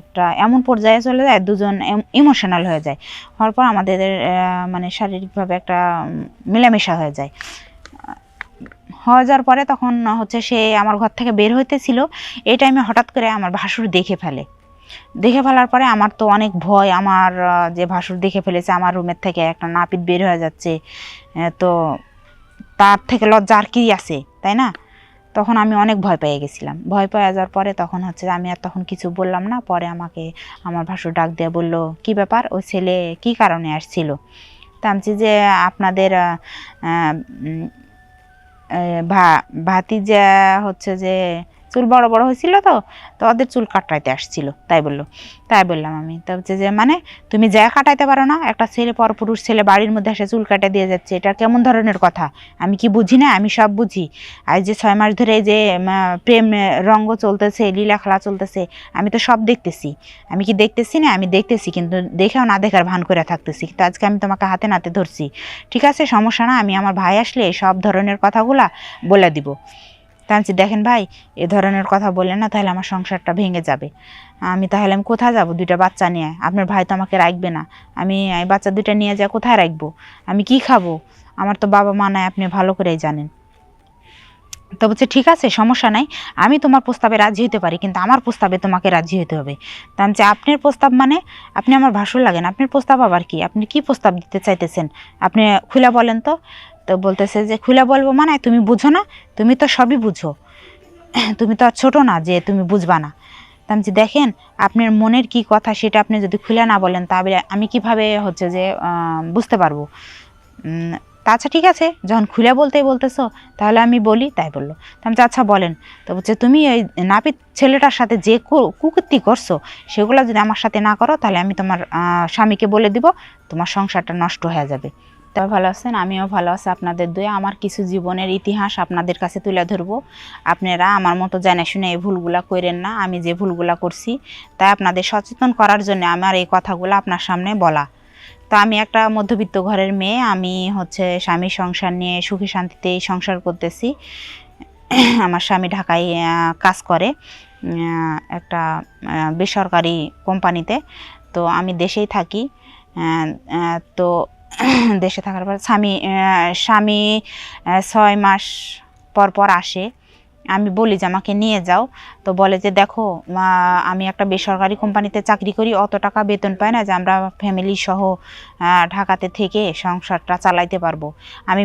একটা এমন পর্যায়ে চলে যায়, দুজন ইমোশনাল হয়ে যায়। হওয়ার পর আমাদের মানে শারীরিকভাবে একটা মেলামেশা হয়ে যায়। হয়ে যাওয়ার পরে তখন হচ্ছে সে আমার ঘর থেকে বের হইতেছিল। এই টাইমে হঠাৎ করে আমার ভাসুর দেখে ফেলে। দেখে ফেলার পরে আমার তো অনেক ভয়, আমার যে ভাসুর দেখে ফেলেছে, আমার রুমের থেকে একটা নাপিত বের হয়ে যাচ্ছে। তো তার থেকে লজ্জা আর কি আছে, তাই না? তখন আমি অনেক ভয় পেয়ে গেছিলাম। ভয় পেয়ে যাওয়ার পরে তখন হচ্ছে আমি আর তখন কিছু বললাম না। পরে আমাকে আমার ভাসুর ডাক দিয়ে বলল, কি ব্যাপার? ওই ছেলে কি কারণে আসছিল? তা আমি যে, আপনাদের ভা, ভাতিজা হচ্ছে যে চুল বড় বড় হয়েছিল তো তো ওদের চুল কাটাইতে আসছিল, তাই বলল। তাই বললাম আমি, তো হচ্ছে যে মানে তুমি যা কাটাইতে পারো না, একটা ছেলে পরপুরুষ ছেলে বাড়ির মধ্যে এসে চুল কাটে দিয়ে যাচ্ছে, এটা কেমন ধরনের কথা? আমি কি বুঝি না? আমি সব বুঝি। আজ যে ছয় মাস ধরে যে প্রেম, রঙ্গ চলতেছে, লীলা খেলা চলতেছে, আমি তো সব দেখতেছি। আমি কি দেখতেছি না? আমি দেখতেছি, কিন্তু দেখেও না দেখার ভান করে থাকতেছি। তো আজকে আমি তোমাকে হাতে নাতে ধরছি। ঠিক আছে, সমস্যা না, আমি আমার ভাই আসলে সব ধরনের কথাগুলা বলে দিব। তা দেখেন ভাই, এ ধরনের কথা বললেন না, তাহলে আমার সংসারটা ভেঙে যাবে। আমি তাহলে আমি কোথায় যাব দুইটা বাচ্চা নিয়ে? আপনার ভাই তো আমাকে রাখবে না। আমি বাচ্চা দুইটা নিয়ে যা, কোথায় রাখব? আমি কি খাব? আমার তো বাবা মা নাই, আপনি ভালো করেই জানেন। তো বলছে, ঠিক আছে, সমস্যা নাই। আমি তোমার প্রস্তাবে রাজি হতে পারি, কিন্তু আমার প্রস্তাবে তোমাকে রাজি হতে হবে। তা আমি আপনার প্রস্তাব মানে? আপনি আমার ভাসুর লাগেন আপনার প্রস্তাব আবার কি? আপনি কি প্রস্তাব দিতে চাইতেছেন? আপনি খুলে বলেন তো? তো বলতেছে যে খুলে বলব মানে তুমি বুঝো না? তুমি তো সবই বুঝো। তুমি তো আর ছোটো না যে তুমি বুঝবা না। তা আমি বলছি, দেখেন আপনার মনের কি কথা সেটা আপনি যদি খুলে না বলেন তাহলে আমি কীভাবে হচ্ছে যে বুঝতে পারব? আচ্ছা ঠিক আছে যখন খুলে বলতেই বলতেছো তাহলে আমি বলি তাই বলল। আমি আচ্ছা বলেন। তো বলছে তুমি ওই নাপিত ছেলেটার সাথে যে কুকীর্তি করছ সেগুলো যদি আমার সাথে না করো তাহলে আমি তোমার স্বামীকে বলে দিব তোমার সংসারটা নষ্ট হয়ে যাবে। তবে ভালো আছেন, আমিও ভালো আছি। আপনাদের দুয়ে, আমার কিছু জীবনের ইতিহাস আপনাদের কাছে তুলে ধরবো। আপনারা আমার মতো জানে শুনে এই ভুলগুলা করেন না, আমি যে ভুলগুলা করছি তাই আপনাদের সচেতন করার জন্য আমার এই কথাগুলো আপনার সামনে বলা। তো আমি একটা মধ্যবিত্ত ঘরের মেয়ে, আমি হচ্ছে স্বামী সংসার নিয়ে সুখী শান্তিতে সংসার করতেছি। আমার স্বামী ঢাকায় কাজ করে একটা বেসরকারি কোম্পানিতে। তো আমি দেশেই থাকি তো দেশে থাকার পর স্বামী স্বামী ছয় মাস পর পর আসে। আমি বলি যে আমাকে নিয়ে যাও। তো বলে যে দেখো আমি একটা বেসরকারি কোম্পানিতে চাকরি করি, অত টাকা বেতন পাই না যে আমরা ফ্যামিলি সহ ঢাকাতে থেকে সংসারটা চালাইতে পারব। আমি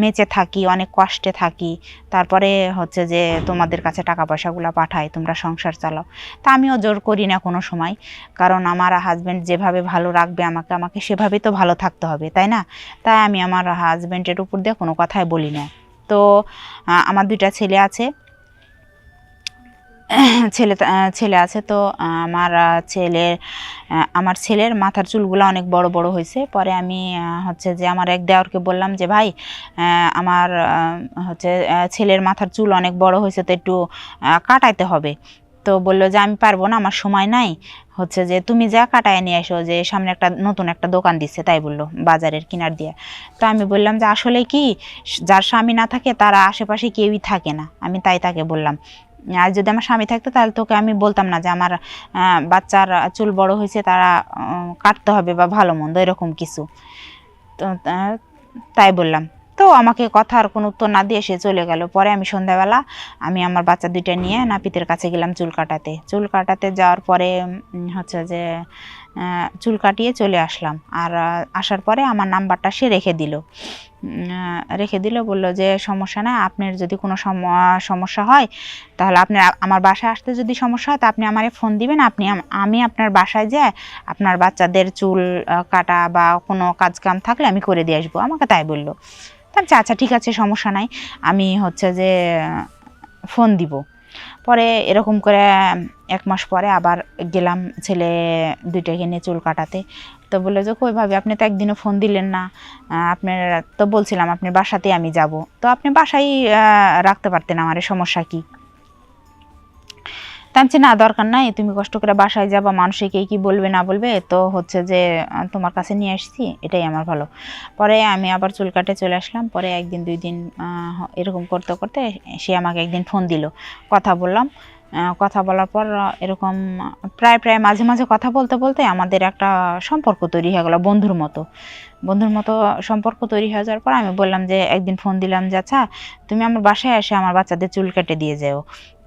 মেচে থাকি, অনেক কষ্টে থাকি। তারপরে হচ্ছে যে তোমাদের কাছে টাকা পয়সাগুলো পাঠাই, তোমরা সংসার চালাও। তা আমিও জোর করি না কোনো সময়। কারণ আমার হাজব্যান্ড যেভাবে ভালো রাখবে, আমাকে আমাকে সেভাবেই তো ভালো থাকতে হবে, তাই না? তাই আমি আমার হাজব্যান্ডের উপর দিয়ে কোনো কথাই বলি না। তো আমার দুইটা ছেলে আছে। ছেলে ছেলে আছে তো, আমার ছেলে আমার ছেলের মাথার চুলগুলো অনেক বড় বড় হয়েছে। পরে আমি হচ্ছে যে আমার এক দেওয়ারকে বললাম যে, ভাই আমার হচ্ছে ছেলের মাথার চুল অনেক বড় হয়েছে, তো একটু কাটাইতে হবে। তো বলল যে, আমি পারব না, আমার সময় নাই। হচ্ছে যে, তুমি যা কাটায় নিয়ে এসো যে, সামনে একটা নতুন একটা দোকান দিচ্ছে তাই বলল বাজারের কিনার দিয়ে। তো আমি বললাম যে, আসলে কি? যার স্বামী না থাকে, তারা আশেপাশে কেউই থাকে না। আমি তাই তাকে বললাম, আর যদি আমার স্বামী থাকতো, তাহলে তোকে আমি বলতাম না যে, আমার বাচ্চার চুল বড় হয়েছে, তারা কাটতে হবে বা ভালো মন্দ, এরকম কিছু। তো, তাই বললাম। তো আমাকে কথার কোনো উত্তর না দিয়ে সে চলে গেল। পরে আমি সন্ধ্যাবেলা আমি আমার বাচ্চা দুইটা নিয়ে নাপিতের কাছে গেলাম চুল কাটাতে। চুল কাটাতে যাওয়ার পরে হচ্ছে যে চুল কাটিয়ে চলে আসলাম। আর আসার পরে আমার নাম্বারটা সে রেখে দিল। রেখে দিল, বলল যে, সমস্যা নাই, আপনার যদি কোনো সম- সমস্যা হয়, তাহলে আপনি আমার বাসায় আসতে যদি সমস্যা হয়, তা আপনি আমারে ফোন দিবেন। আপনি আমি আপনার বাসায় যেয়ে আপনার বাচ্চাদের চুল কাটা বা কোনো কাজকাম থাকলে আমি করে দিয়ে আসব। আমাকে তাই বলল। তা আমি আচ্ছা ঠিক আছে, সমস্যা নাই। আমি হচ্ছে যে, ফোন দিব। পরে এরকম করে এক মাস পরে আবার গেলাম ছেলে দুইটাকে নিয়ে চুল কাটাতে। তো বলল যে, কই ভাবি, আপনি তো একদিনও ফোন দিলেন না। আপনার, তো বলছিলাম আপনি বাসাতেই আমি যাব। তো আপনি বাসায় রাখতে পারতেন আমার সমস্যা কি? তা আমি না, দরকার নাই, তুমি কষ্ট করে বাসায় যাবা, মানুষে কে কি বলবে, না বলবে, তো হচ্ছে যে তোমার কাছে নিয়ে আসছি, এটাই আমার ভালো। পরে আমি আবার চুল কাটে চলে আসলাম, পরে একদিন, দুই দিন এরকম করতে করতে সে আমাকে একদিন ফোন দিল, কথা বললাম কথা বলার পর এরকম প্রায় প্রায় মাঝে মাঝে কথা বলতে বলতে আমাদের একটা সম্পর্ক তৈরি হয়ে গেলো, বন্ধুর মতো। বন্ধুর মতো সম্পর্ক তৈরি হয়ে যাওয়ার পর আমি বললাম যে, একদিন ফোন দিলাম যে আচ্ছা তুমি আমার বাসায় এসে আমার বাচ্চাদের চুল কেটে দিয়ে যাও।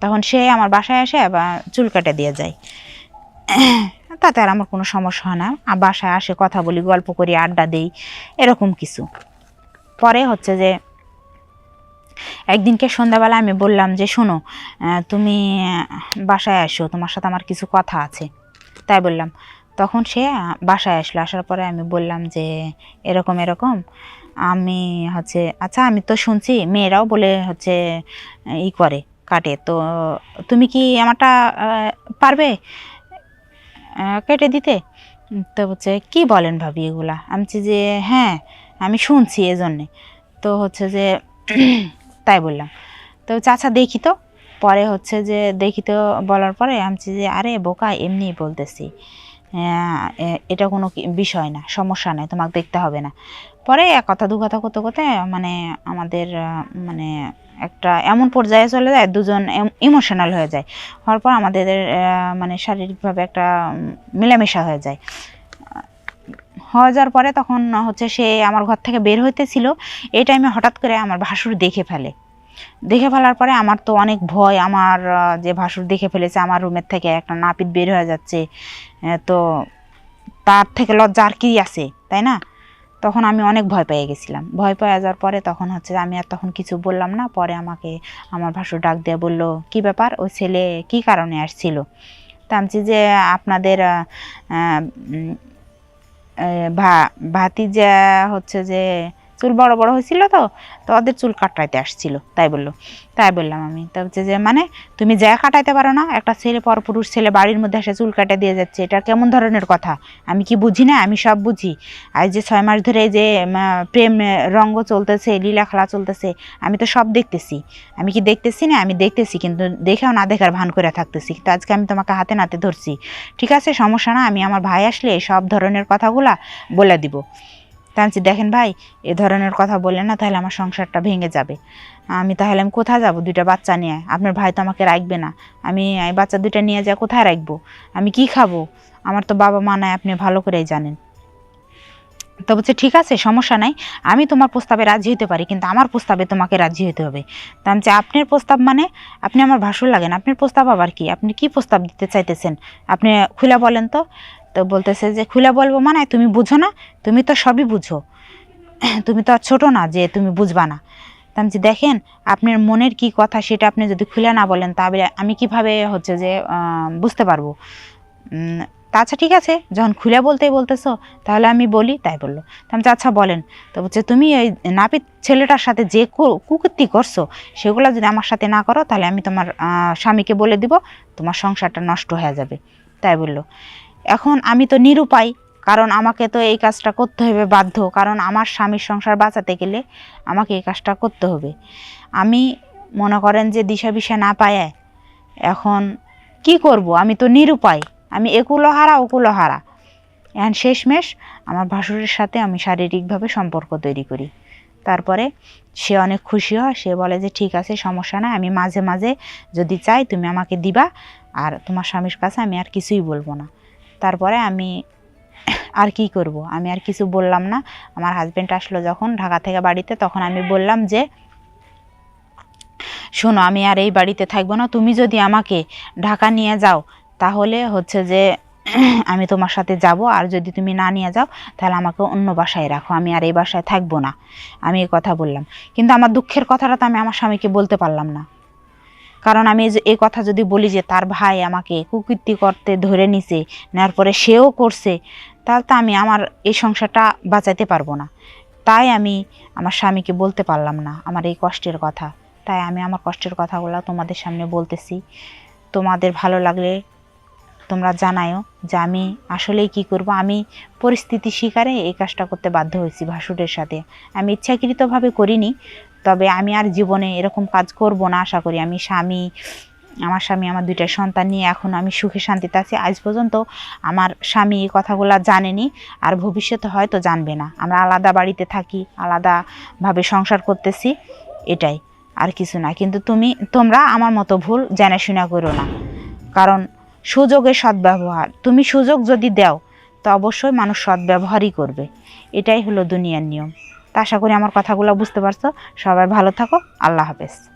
তখন সে আমার বাসায় এসে বা চুল কেটে দিয়ে যায়। তাতে আর আমার কোনো সমস্যা হয় না। বাসায় আসে, কথা বলি, গল্প করি, আড্ডা দেই, এরকম কিছু। পরে হচ্ছে যে, একদিনকে সন্ধ্যাবেলা আমি বললাম যে, শোনো তুমি বাসায় আসো তোমার সাথে আমার কিছু কথা আছে। তাই বললাম তখন সে বাসায় আসলো। আসার পরে আমি বললাম যে, এরকম এরকম। আমি হচ্ছে আচ্ছা আমি তো শুনছি মেয়েরাও বলে হচ্ছে ই করে, কাটে। তো তুমি কি আমারটা পারবে কেটে দিতে? তো হচ্ছে, কি বলেন ভাবি এগুলা? আমি যে হ্যাঁ আমি শুনছি এজন্যে। তো হচ্ছে যে, তাই বললাম। তো চাচা দেখি তো। পরে হচ্ছে যে, দেখি তো বলার পরে আমি যে, আরে বোকা এমনি বলতেছি। এটা কোনো বিষয় না, সমস্যা নাই, তোমাকে দেখতে হবে না। পরে এক কথা, দু কথা করতে করতে মানে আমাদের মানে একটা এমন পর্যায়ে চলে যায়, দুজন ইমোশনাল হয়ে যায়। হওয়ার পর আমাদের মানে শারীরিকভাবে একটা মেলামেশা হয়ে যায়। হয়ে যাওয়ার পরে তখন হচ্ছে সে আমার ঘর থেকে বের হইতেছিল। এই টাইমে হঠাৎ করে আমার ভাসুর দেখে ফেলে। দেখে ফেলার পরে আমার তো অনেক ভয়, আমার যে ভাসুর দেখে ফেলেছে আমার রুমের থেকে একটা নাপিত বের হয়ে যাচ্ছে। তো তার থেকে লজ্জা আর কি আছে, তাই না? তখন আমি অনেক ভয় পেয়ে গেছিলাম। ভয় পেয়ে যাওয়ার পরে তখন হচ্ছে আমি আর তখন কিছু বললাম না। পরে আমাকে আমার ভাসুর ডাক দিয়ে বলল, কি ব্যাপার? ওই ছেলে কি কারণে আসছিল? তা আমি যে, আপনাদের ভা, ভাতিজা হচ্ছে যে চুল বড় বড় হয়েছিল তো তো ওদের চুল কাটাইতে আসছিল, তাই বলল। তাই বললাম আমি, তা হচ্ছে যে মানে তুমি যা কাটাইতে পারো না, একটা ছেলে পরপুরুষ ছেলে বাড়ির মধ্যে এসে চুল কাটে দিয়ে যাচ্ছে, এটা কেমন ধরনের কথা? আমি কি বুঝি না? আমি সব বুঝি। আর যে ছয় মাস ধরে যে প্রেম রঙ্গ চলতেছে, লীলা খেলা চলতেছে, আমি তো সব দেখতেছি। আমি কি দেখতেছি না? আমি দেখতেছি, কিন্তু দেখেও না দেখার ভান করে থাকতেছি। তো আজকে আমি তোমাকে হাতে নাতে ধরছি। ঠিক আছে, সমস্যা না, আমি আমার ভাই আসলে সব ধরনের কথাগুলা বলে দিব। তা দেখেন ভাই, এ ধরনের কথা বললেন না তাহলে আমার সংসারটা ভেঙে যাবে। আমি তাহলে আমি কোথায় যাব দুইটা বাচ্চা নিয়ে? আপনার ভাই তো আমাকে রাখবে না। আমি বাচ্চা দুইটা নিয়ে যা কোথায় রাখব? আমি কি খাব? আমার তো বাবা মা নাই, আপনি ভালো করেই জানেন। তো বলছে, ঠিক আছে, সমস্যা নাই। আমি তোমার প্রস্তাবে রাজি হতে পারি, কিন্তু আমার প্রস্তাবে তোমাকে রাজি হতে হবে। তা আপনার প্রস্তাব মানে? আপনি আমার ভাসুর লাগেন আপনার প্রস্তাব আবার কি? আপনি কি প্রস্তাব দিতে চাইতেছেন? আপনি খুলে বলেন তো? তো বলতেছে যে খুলে বলব মানে তুমি বুঝো না? তুমি তো সবই বুঝো। তুমি তো আর ছোটো না যে তুমি বুঝবা না। তা আমি বলছি, দেখেন আপনার মনের কি কথা সেটা আপনি যদি খুলে না বলেন তাহলে আমি কীভাবে হচ্ছে যে বুঝতে পারব? আচ্ছা ঠিক আছে যখন খুলে বলতেই বলতেছো তাহলে আমি বলি তাই বলল। আমি আচ্ছা বলেন। তো বলছে তুমি ওই নাপিত ছেলেটার সাথে যে কুকীর্তি করছ সেগুলো যদি আমার সাথে না করো তাহলে আমি তোমার স্বামীকে বলে দিব তোমার সংসারটা নষ্ট হয়ে যাবে। তাই বলল। এখন আমি তো নিরুপায়, কারণ আমাকে তো এই কাজটা করতে হবে বাধ্য, কারণ আমার স্বামীর সংসার বাঁচাতে গেলে আমাকে এই কাজটা করতে হবে। আমি মনে করেন যে দিশা বিশা না পায়, এখন কি করব? আমি তো নিরুপায়, আমি একুলো হারা ওকুলো হারা এখন শেষমেশ আমার ভাসুরের সাথে আমি শারীরিকভাবে সম্পর্ক তৈরি করি। তারপরে সে অনেক খুশি হয়, সে বলে যে, ঠিক আছে, সমস্যা নাই, আমি মাঝে মাঝে যদি চাই, তুমি আমাকে দিবা, আর তোমার স্বামীর কাছে আমি আর কিছুই বলব না। তারপরে আমি আর কি করব? আমি আর কিছু বললাম না। আমার হাজবেন্ড আসলো যখন ঢাকা থেকে বাড়িতে, তখন আমি বললাম যে, শোনো, আমি আর এই বাড়িতে থাকব না। তুমি যদি আমাকে ঢাকা নিয়ে যাও, তাহলে হচ্ছে যে, আমি তোমার সাথে যাব। আর যদি তুমি না নিয়ে যাও, তাহলে আমাকে অন্য বাসায় রাখো। আমি আর এই বাসায় থাকব না। আমি এই কথা বললাম। কিন্তু আমার দুঃখের কথাটা তো আমি আমার স্বামীকে বলতে পারলাম না। কারণ আমি এই কথা যদি বলি যে তার ভাই আমাকে কুকীর্তি করতে ধরে নিছে নেওয়ার পরে সেও করছে, তাহলে তো আমি আমার এই সংসারটা বাঁচাইতে পারব না। তাই আমি আমার স্বামীকে বলতে পারলাম না আমার এই কষ্টের কথা। তাই আমি আমার কষ্টের কথাগুলো তোমাদের সামনে বলতেছি। তোমাদের ভালো লাগলে তোমরা জানায়ও যে আমি আসলেই কি করব। আমি পরিস্থিতি শিকারে এই কাজটা করতে বাধ্য হয়েছি ভাসুরের সাথে। আমি ইচ্ছাকৃতভাবে করিনি তবে আমি আর জীবনে এরকম কাজ করব না, আশা করি। আমি স্বামী, আমার স্বামী, আমার দুইটা সন্তান নিয়ে এখন আমি সুখে শান্তিতে আছি। আজ পর্যন্ত আমার স্বামী এই কথাগুলো জানেনি, আর ভবিষ্যতে হয়তো জানবে না। আমরা আলাদা বাড়িতে থাকি, আলাদাভাবে সংসার করতেছি, এটাই, আর কিছু না। কিন্তু তুমি, তোমরা আমার মতো ভুল জানাশোনা করো না। কারণ সুযোগের সদ্ব্যবহার। তুমি সুযোগ যদি দাও, তো অবশ্যই মানুষ সদ্ব্যবহারই করবে। এটাই হলো দুনিয়ার নিয়ম। তা আশা করি আমার কথাগুলো বুঝতে পারছ। সবাই ভালো থাকো। আল্লাহ হাফেজ।